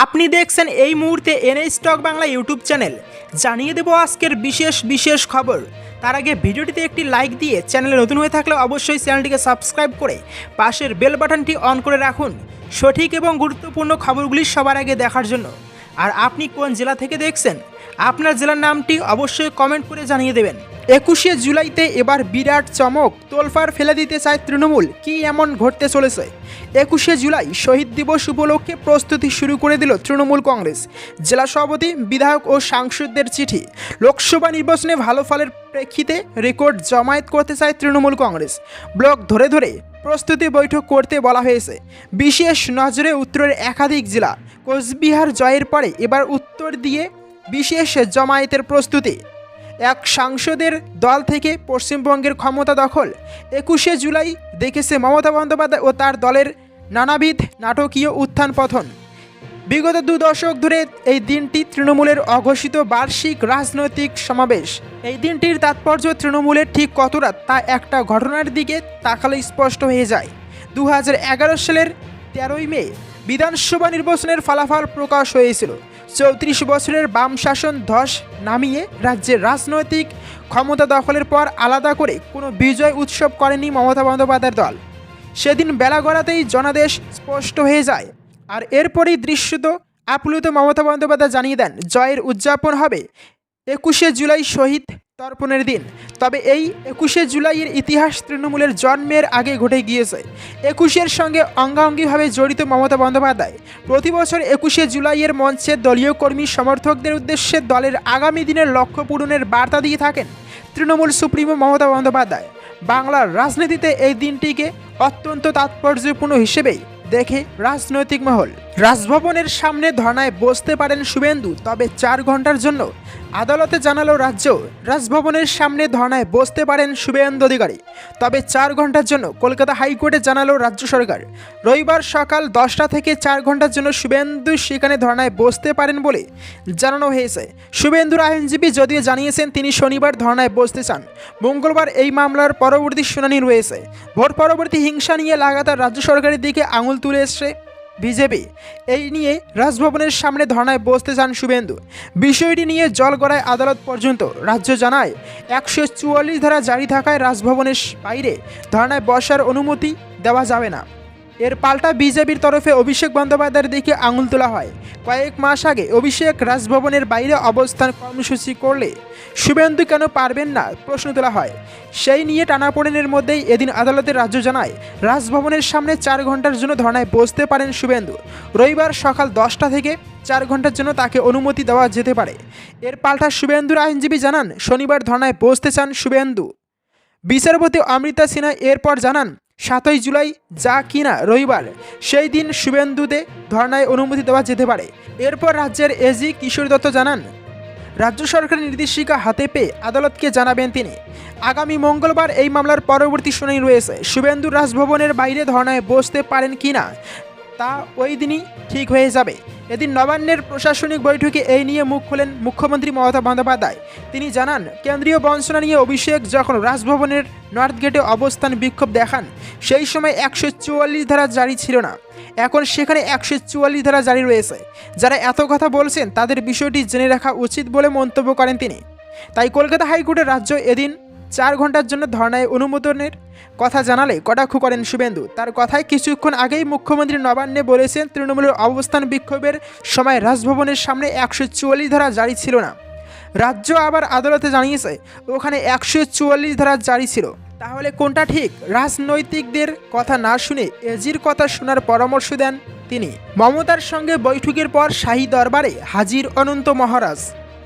আপনি দেখছেন এই মুহূর্তে NA stock Bangla YouTube channel. জানিয়ে দেব আজকের বিশেষ বিশেষ খবর। তার আগে ভিডিওটিতে একটি লাইক দিয়ে চ্যানেলে নতুন হয়ে থাকলে অবশ্যই চ্যানেলটিকে সাবস্ক্রাইব করে পাশের বেল বাটনটি অন করে রাখুন। সঠিক এবং গুরুত্বপূর্ণ খবরগুলি সবার আগে দেখার জন্য। আর আপনি কোন জেলা থেকে দেখছেন? আপনার জেলার নামটি অবশ্যই কমেন্ট করে জানিয়ে দেবেন। একুশে জুলাইতে এবার বিরাট চমক তোলফার ফেলে দিতে চায় তৃণমূল। কি এমন ঘটতে চলেছে? একুশে জুলাই শহীদ দিবস উপলক্ষে প্রস্তুতি শুরু করে দিল তৃণমূল কংগ্রেস। জেলা সভাপতি, বিধায়ক ও সাংসদদের চিঠি। লোকসভা নির্বাচনে ভালো ফলের প্রেক্ষিতে রেকর্ড জমায়েত করতে চায় তৃণমূল কংগ্রেস। ব্লক ধরে ধরে প্রস্তুতি বৈঠক করতে বলা হয়েছে। বিশেষ নজরে উত্তরের একাধিক জেলা। কোচবিহার জয়ের পরে এবার উত্তর দিয়ে বিশেষ জমায়েতের প্রস্তুতি। এক সাংসদের দল থেকে পশ্চিমবঙ্গের ক্ষমতা দখল। একুশে জুলাই দেখেছে মমতা বন্দ্যোপাধ্যায় ও তার দলের নানাবিধ নাটকীয় উত্থান পথন বিগত দু দশক ধরে এই দিনটি তৃণমূলের অঘোষিত বার্ষিক রাজনৈতিক সমাবেশ। এই দিনটির তাৎপর্য তৃণমূলের ঠিক কতটা তা একটা ঘটনার দিকে তাকালে স্পষ্ট হয়ে যায়। দু হাজার এগারো সালের তেরোই মে বিধানসভা নির্বাচনের ফলাফল প্রকাশ হয়েছিল। চৌত্রিশ বছরের বাম শাসন ধস নামিয়ে রাজ্যের রাজনৈতিক ক্ষমতা দখলের পর আলাদা করে কোনো বিজয় উৎসব করেনি মমতা বন্দ্যোপাধ্যায়ের দল। সেদিন বেলা গড়াতেই জনাদেশ স্পষ্ট হয়ে যায়। আর এরপরই দৃশ্যত আপ্লুত মমতা বন্দ্যোপাধ্যায় জানিয়ে দেন, জয়ের উদযাপন হবে একুশে জুলাই শহীদ তর্পণের দিন। তবে এই একুশে জুলাইয়ের ইতিহাস তৃণমূলের জন্মের আগে ঘটে গিয়েছে। একুশের সঙ্গে অঙ্গাঙ্গিভাবে জড়িত মমতা বন্দ্যোপাধ্যায় প্রতি বছর একুশে জুলাইয়ের মঞ্চে দলীয় কর্মী সমর্থকদের উদ্দেশ্যে দলের আগামী দিনের লক্ষ্য পূরণের বার্তা দিয়ে থাকেন তৃণমূল সুপ্রিমো মমতা বন্দ্যোপাধ্যায়। বাংলার রাজনীতিতে এই দিনটিকে অত্যন্ত তাৎপর্যপূর্ণ হিসেবেই দেখে রাজনৈতিক মহল। রাজভবনের সামনে ধর্নায় বসতে পারেন শুভেন্দু, তবে চার ঘণ্টার জন্য আদালতে জানালো রাজ্য। রাজভবনের সামনে ধর্নায় বসতে পারেন শুভেন্দু অধিকারী। তবে চার ঘণ্টার জন্য কলকাতা হাইকোর্টে জানালো রাজ্য সরকার। রবিবার সকাল দশটা থেকে চার ঘণ্টার জন্য শুভেন্দু সেখানে ধর্নায় বসতে পারেন বলে জানানো হয়েছে। শুভেন্দুর আইনজীবী যদিও জানিয়েছেন, তিনি শনিবার ধর্নায় বসতে চান। মঙ্গলবার এই মামলার পরবর্তী শুনানি রয়েছে। ভোট পরবর্তী হিংসা নিয়ে লাগাতার রাজ্য সরকারের দিকে আঙুল তুলে এসছে বিজেপি। এই নিয়ে রাজভবনের সামনে ধর্নায় বসতে চান শুভেন্দু। বিষয়টি নিয়ে জলগড়ায় আদালত পর্যন্ত রাজ্য জানায়, একশো চুয়াল্লিশ ধারা জারি থাকায় রাজভবনের বাইরে ধর্নায় বসার অনুমতি দেওয়া যাবে না। এর পাল্টা বিজেপির তরফে অভিষেক বন্দ্যোপাধ্যায়ের দিকে আঙুল তোলা হয়। কয়েক মাস আগে অভিষেক রাজভবনের বাইরে অবস্থান কর্মসূচি করলে শুভেন্দু কেন পারবেন না প্রশ্ন তোলা হয়। সেই নিয়ে টানাপোড়েনের মধ্যেই এদিন আদালতের রাজ্য জানায়, রাজভবনের সামনে চার ঘণ্টার জন্য ধর্নায় বসতে পারেন শুভেন্দু। রবিবার সকাল দশটা থেকে চার ঘণ্টার জন্য তাকে অনুমতি দেওয়া যেতে পারে। এর পাল্টা শুভেন্দুর আইনজীবী জানান, শনিবার ধর্নায় বসতে চান শুভেন্দু। বিচারপতি অমৃতা সিনহা এরপর জানান সাতই জুলাই যা কিনা রবিবার, সেই দিন শুভেন্দুতে ধর্নায় অনুমতি দেওয়া যেতে পারে। এরপর রাজ্যের এজি কিশোর দত্ত জানান, রাজ্য সরকারের নির্দেশিকা হাতে পেয়ে আদালতকে জানাবেন তিনি। আগামী মঙ্গলবার এই মামলার পরবর্তী শুনানি রয়েছে। শুভেন্দু রাজভবনের বাইরে ধর্নায় বসতে পারেন কিনা, তা ওই দিনই ঠিক হয়ে যাবে। এদিন নবান্নের প্রশাসনিক বৈঠকে এই নিয়ে মুখ খোলেন মুখ্যমন্ত্রী মমতা বন্দ্যোপাধ্যায়। তিনি জানান, কেন্দ্রীয় বঞ্চনা নিয়ে অভিষেক যখন রাজভবনের নর্থ গেটে অবস্থান বিক্ষোভ দেখান, সেই সময় একশো চুয়াল্লিশ ধারা জারি ছিল না। এখন সেখানে একশো চুয়াল্লিশ ধারা জারি রয়েছে। যারা এত কথা বলছেন, তাদের বিষয়টি জেনে রাখা উচিত বলে মন্তব্য করেন তিনি। তাই কলকাতা হাইকোর্টের রাজ্য এদিন চার ঘণ্টার জন্য ধর্নায় অনুমোদনের কথা জানালে কটাক্ষ করেন শুভেন্দু। তার কথায় কিছুক্ষণ আগেই মুখ্যমন্ত্রী নবান্নে বলেছেন, তৃণমূলের অবস্থান বিক্ষোভের সময় রাজভবনের সামনে একশো চুয়াল্লিশ ধারা জারি ছিল না। রাজ্য আবার আদালতে জানিয়েছে, ওখানে একশো চুয়াল্লিশ ধারা জারি ছিল। তাহলে কোনটা ঠিক? রাজনৈতিকদের কথা না শুনে এজির কথা শোনার পরামর্শ দেন তিনি। মমতার সঙ্গে বৈঠকের পর শাহী দরবারে হাজির অনন্ত মহারাজ।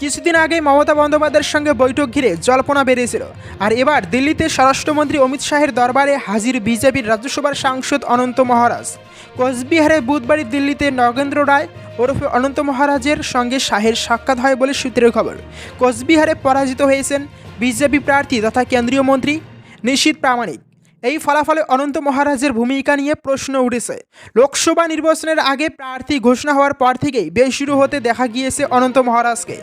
কিছুদিন আগে মমতা বন্দ্যোপাধ্যায়ের সঙ্গে বৈঠক ঘিরে জল্পনা বেরিয়েছিল আর এবার দিল্লিতে স্বরাষ্ট্রমন্ত্রী অমিত শাহের দরবারে হাজির বিজেপির রাজ্যসভার সাংসদ অনন্ত মহারাজ। কোচবিহারে বুধবারই দিল্লিতে নগেন্দ্র রায় ওরফে অনন্ত মহারাজের সঙ্গে শাহের সাক্ষাৎ হয় বলে সূত্রের খবর। কোচবিহারে পরাজিত হয়েছেন বিজেপি প্রার্থী তথা কেন্দ্রীয় মন্ত্রী নিশীত প্রামাণিক। এই ফলাফলে অনন্ত মহারাজের ভূমিকা নিয়ে প্রশ্ন উঠেছে। লোকসভা নির্বাচনের আগে প্রার্থী ঘোষণা হওয়ার পর থেকেই বেশ শুরু হতে দেখা গিয়েছে অনন্ত মহারাজকে।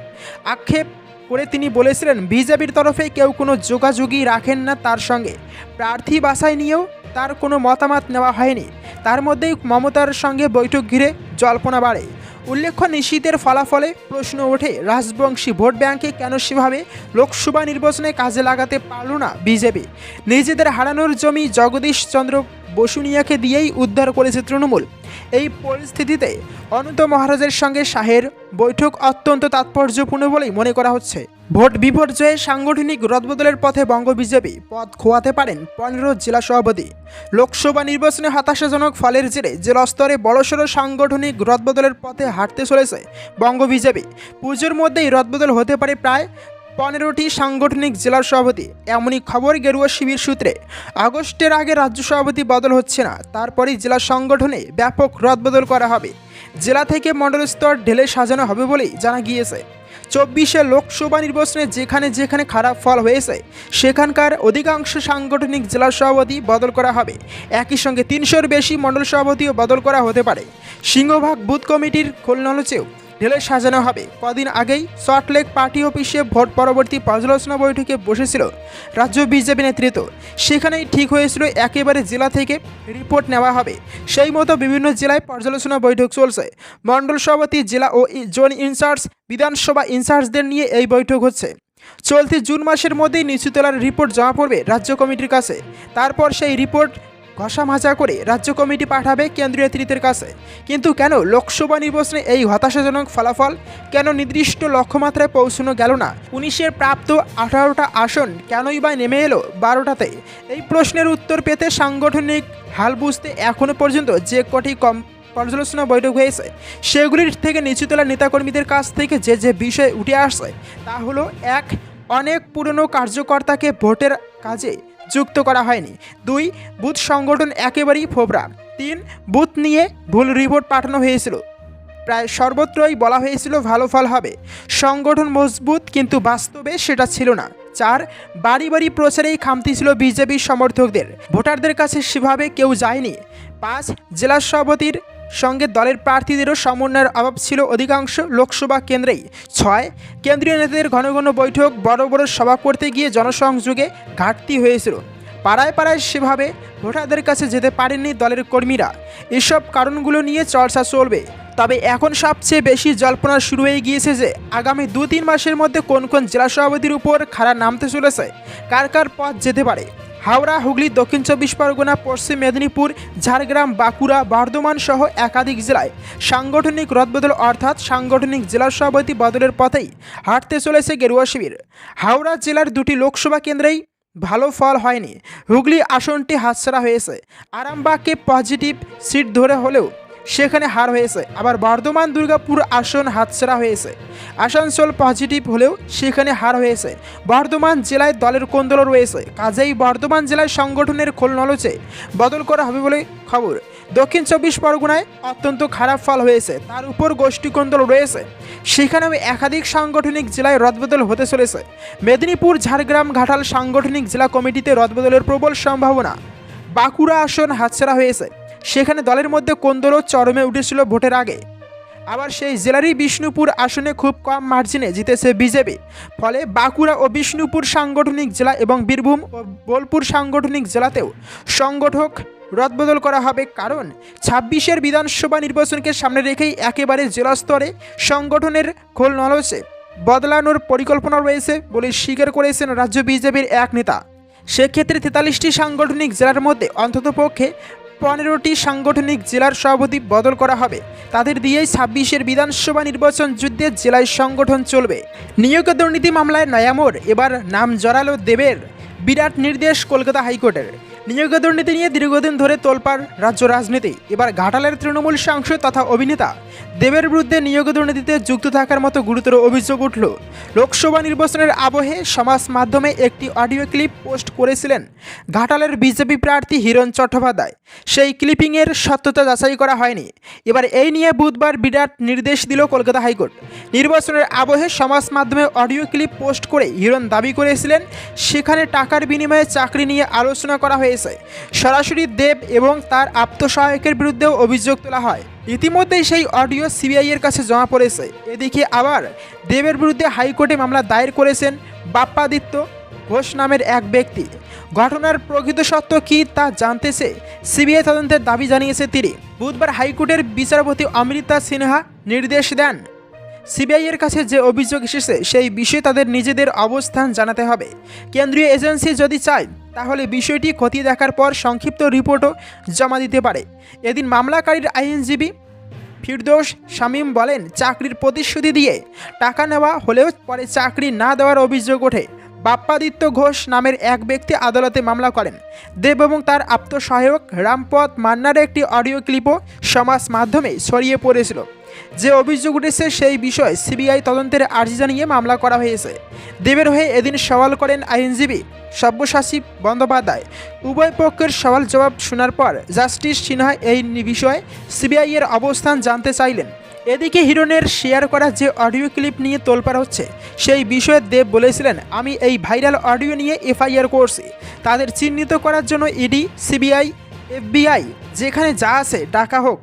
আক্ষেপ করে তিনি বলেছিলেন, বিজেপির তরফে কেউ কোনো যোগাযোগই রাখেন না তার সঙ্গে। প্রার্থী বাছাই নিয়েও তার কোনো মতামত নেওয়া হয়নি। তার মধ্যেই মমতার সঙ্গে বৈঠক ঘিরে জল্পনা বাড়ে। উল্লেখ্য নিশীতের ফলাফলে প্রশ্ন ওঠে, রাজবংশী ভোট ব্যাংকে কেন সেভাবে লোকসভা নির্বাচনে কাজে লাগাতে পারল না বিজেপি? নিজেদের হারানোর জমি জগদীশ চন্দ্র বসুনিয়াকে দিয়েই উদ্ধার করেছে তৃণমূল। এই পরিস্থিতিতে অনন্ত মহারাজের সঙ্গে শাহের বৈঠক অত্যন্ত তাৎপর্যপূর্ণ বলেই মনে করা হচ্ছে। ভোট বিপর্যয়ে সাংগঠনিক রদবদলের পথে বঙ্গ বিজেপি পদ খোয়াতে পারেন পনেরো জেলা সভাপতি। লোকসভা নির্বাচনে হতাশাজনক ফলের জেরে জেলা স্তরে বড়সড় সাংগঠনিক রদবদলের পথে হাঁটতে চলেছে বঙ্গ বিজেপি। পুজোর মধ্যেই রদবদল হতে পারে প্রায় পনেরোটি সাংগঠনিক জেলার সভাপতি। এমনই খবর গেরুয়া শিবির সূত্রে। আগস্টের আগে রাজ্য সভাপতি বদল হচ্ছে না, তারপরেই জেলা সংগঠনে ব্যাপক রদবদল করা হবে। জেলা থেকে মণ্ডল স্তর ঢেলে সাজানো হবে বলেই জানা গিয়েছে। চব্বিশে লোকসভা নির্বাচনে যেখানে যেখানে খারাপ ফল হয়েছে, সেখানকার অধিকাংশ সাংগঠনিক জেলা সভাপতি বদল করা হবে। একই সঙ্গে তিনশোর বেশি মণ্ডল সভাপতিও বদল করা হতে পারে। সিংহভাগ বুথ কমিটির খুলনলচেও ঢেলে সাজানো হবে। কদিন আগেই সল্টলেক পার্টি অফিসে ভোট পরবর্তী পর্যালোচনা বৈঠকে বসেছিল রাজ্য বিজেপি নেতৃত্ব। সেখানেই ঠিক হয়েছিল একেবারে জেলা থেকে রিপোর্ট নেওয়া হবে। সেই মতো বিভিন্ন জেলায় পর্যালোচনা বৈঠক চলছে। মণ্ডল সভাপতি জেলা ও জোন ইনচার্জ, বিধানসভা ইনচার্জদের নিয়ে এই বৈঠক হচ্ছে। চলতি জুন মাসের মধ্যেই নিচুতলার রিপোর্ট জমা পড়বে রাজ্য কমিটির কাছে। তারপর সেই রিপোর্ট ঘষা মাজা করে রাজ্য কমিটি পাঠাবে কেন্দ্রীয় নেতৃত্বের কাছে। কিন্তু কেন লোকসভা নির্বাচনে এই হতাশাজনক ফলাফল? কেন নির্দিষ্ট লক্ষ্যমাত্রায় পৌঁছানো গেল না? উনিশের প্রাপ্ত আঠারোটা আসন কেনই বা নেমে এলো বারোটাতে? এই প্রশ্নের উত্তর পেতে সাংগঠনিক হাল বুঝতে এখনও পর্যন্ত যে কটি কম পর্যালোচনা বৈঠক হয়েছে, সেগুলির থেকে নিচুতলা নেতাকর্মীদের কাছ থেকে যে যে বিষয় উঠে আসছে, তা হলো, এক, অনেক পুরনো কার্যকর্তাকে ভোটের কাজে যুক্ত করা হয়নি। দুই, বুথ সংগঠন একেবারেই ফোবরা। তিন, বুথ নিয়ে ভুল রিপোর্ট পাঠানো হয়েছিল। প্রায় সর্বত্রই বলা হয়েছিল ভালো ফল হবে। সংগঠন মজবুত, কিন্তু বাস্তবে সেটা ছিল না। চার বাড়ি বাড়ি প্রচারেই খামতি ছিল বিজেপির সমর্থকদের। ভোটারদের কাছে সেভাবে কেউ যায়নি। পাঁচ, জেলা সভাপতির সঙ্গে দলের প্রার্থীদেরও সমন্বয়ের অভাব ছিল। অধিকাংশ লোকসভা কেন্দ্রেই ছয় কেন্দ্রীয় নেতাদের ঘন ঘন বৈঠক, বড় বড় সভা করতে গিয়ে জনসংযোগে ঘাটতি হয়েছিল। পাড়ায় পাড়ায় সেভাবে ভোটারদের কাছে যেতে পারেননি দলের কর্মীরা। এসব কারণগুলো নিয়ে চর্চা চলবে। তবে এখন সবচেয়ে বেশি জল্পনা শুরু হয়ে গিয়েছে যে, আগামী দু তিন মাসের মধ্যে কোন কোন জেলা সভাপতির উপর খাড়া নামতে চলেছে, কার কার পথ যেতে পারে। হাওড়া, হুগলি, দক্ষিণ চব্বিশ পরগনা, পশ্চিম মেদিনীপুর, ঝাড়গ্রাম, বাঁকুড়া, বর্ধমান সহ একাধিক জেলায় সাংগঠনিক রদবদল অর্থাৎ সাংগঠনিক জেলার সভাপতি বদলের পথেই হাঁটতে চলেছে গেরুয়া শিবির। হাওড়া জেলার দুটি লোকসভা কেন্দ্রেই ভালো ফল হয়নি। হুগলি আসনটি হাতছাড়া হয়েছে। আরামবাগকে পজিটিভ সিট ধরে হলেও সেখানে হার হয়েছে। আবার বর্ধমান, দুর্গাপুর আসন হাতছাড়া হয়েছে। আসানসোল পজিটিভ হলেও সেখানে হার হয়েছে। বর্ধমান জেলায় দলের কোন্দল রয়েছে। কাজেই বর্ধমান জেলায় সংগঠনের খোল নলচে। বদল করা হবে বলে খবর। দক্ষিণ চব্বিশ পরগনায় অত্যন্ত খারাপ ফল হয়েছে। তার উপর গোষ্ঠী কোন্দল রয়েছে। সেখানেও একাধিক সাংগঠনিক জেলায় রদবদল হতে চলেছে। মেদিনীপুর, ঝাড়গ্রাম, ঘাটাল সাংগঠনিক জেলা কমিটিতে রদবদলের প্রবল সম্ভাবনা। বাঁকুড়া আসন হাতছাড়া হয়েছে। সেখানে দলের মধ্যে কোন্দলও চরমে উঠেছিল ভোটের আগে। আবার সেই জেলারই বিষ্ণুপুর আসনে খুব কম মার্জিনে জিতেছে বিজেপি। ফলে বাঁকুড়া ও বিষ্ণুপুর সাংগঠনিক জেলা এবং বীরভূম ও বোলপুর সাংগঠনিক জেলাতেও সংগঠক রদবদল করা হবে কারণ ছাব্বিশের বিধানসভা নির্বাচনকে সামনে রেখেই একেবারে জেলা স্তরে সংগঠনের খোল নলছে বদলানোর পরিকল্পনা রয়েছে বলে স্বীকার করেছেন রাজ্য বিজেপির এক নেতা। সেক্ষেত্রে তেতাল্লিশটি সাংগঠনিক জেলার মধ্যে অন্ততপক্ষে পনেরোটি সাংগঠনিক জেলার সভাপতি বদল করা হবে। তাদের দিয়েই ছাব্বিশের বিধানসভা নির্বাচন যুদ্ধে জেলায় সংগঠন চলবে। নিয়োগ দুর্নীতি মামলায় নয়ামোর এবার নাম জড়ালো দেবের। বিরাট নির্দেশ কলকাতা হাইকোর্টের। নিয়োগ দুর্নীতি নিয়ে দীর্ঘদিন ধরে তোলপার রাজ্য রাজনীতি। এবার ঘাটালের তৃণমূল সাংসদ তথা অভিনেতা দেবের বিরুদ্ধে নিয়োগ দুর্নীতিতে যুক্ত থাকার মতো গুরুতর অভিযোগ উঠল। লোকসভা নির্বাচনের আবহে সমাজ মাধ্যমে একটি অডিও ক্লিপ পোস্ট করেছিলেন ঘাটালের বিজেপি প্রার্থী হিরণ চট্টোপাধ্যায়। সেই ক্লিপিংয়ের সত্যতা যাচাই করা হয়নি। এবার এই নিয়ে বুধবার বিরাট নির্দেশ দিল কলকাতা হাইকোর্ট। নির্বাচনের আবহে সমাজ মাধ্যমে অডিও ক্লিপ পোস্ট করে হিরণ দাবি করেছিলেন, সেখানে টাকার বিনিময়ে চাকরি নিয়ে আলোচনা করা হয়েছে। সরাসরি দেব এবং তার আত্মসহায়কের বিরুদ্ধেও অভিযোগ তোলা হয়। ইতিমধ্যেই সেই অডিও সিবিআই এর কাছে জমা পড়েছে। এদিকে আবার দেবের বিরুদ্ধে হাইকোর্টে মামলা দায়ের করেছেন বাপ্পাদিত্য ঘোষ নামের এক ব্যক্তি। ঘটনার প্রকৃত সত্য কী তা জানতেছে সিবিআই তদন্তের দাবি জানিয়েছে তিনি। বুধবার হাইকোর্টের বিচারপতি অমৃতা সিনহা নির্দেশ দেন। সিবিআইয়ের কাছে যে অভিযোগ এসেছে, সেই বিষয়ে তাদের নিজেদের অবস্থান জানাতে হবে। কেন্দ্রীয় এজেন্সি যদি চায় তাহলে বিষয়টি খতিয়ে দেখার পর সংক্ষিপ্ত রিপোর্টও জমা দিতে পারে। এদিন মামলাকারীর আইনজীবী ফিরদৌস শামীম বলেন, চাকরির প্রতিশ্রুতি দিয়ে টাকা নেওয়া হলেও পরে চাকরি না দেওয়ার অভিযোগ ওঠে। বাপ্পাদিত্য ঘোষ নামের এক ব্যক্তি আদালতে মামলা করেন। দেব এবং তার আত্মসহায়ক রামপথ মান্নার একটি অডিও ক্লিপও সমাজ মাধ্যমে ছড়িয়ে পড়েছিল। যে অভিযোগ উঠেছে সেই বিষয়ে সিবিআই তদন্তের আর্জি জানিয়ে মামলা করা হয়েছে। দেবের হয়ে এদিন সওয়াল করেন আইনজীবী সব্যসাচী বন্দ্যোপাধ্যায়। উভয় পক্ষের সওয়াল জবাব শোনার পর জাস্টিস সিনহা এই বিষয়ে সিবিআইয়ের অবস্থান জানতে চাইলেন। এদিকে হিরণের শেয়ার করা যে অডিও ক্লিপ নিয়ে তোলপাড় হচ্ছে, সেই বিষয়ে দেব বলেছিলেন, আমি এই ভাইরাল অডিও নিয়ে এফআইআর করছি। তাদের চিহ্নিত করার জন্য ইডি সিবিআই এফবিআই যেখানে যা আছে, ডাকা হোক।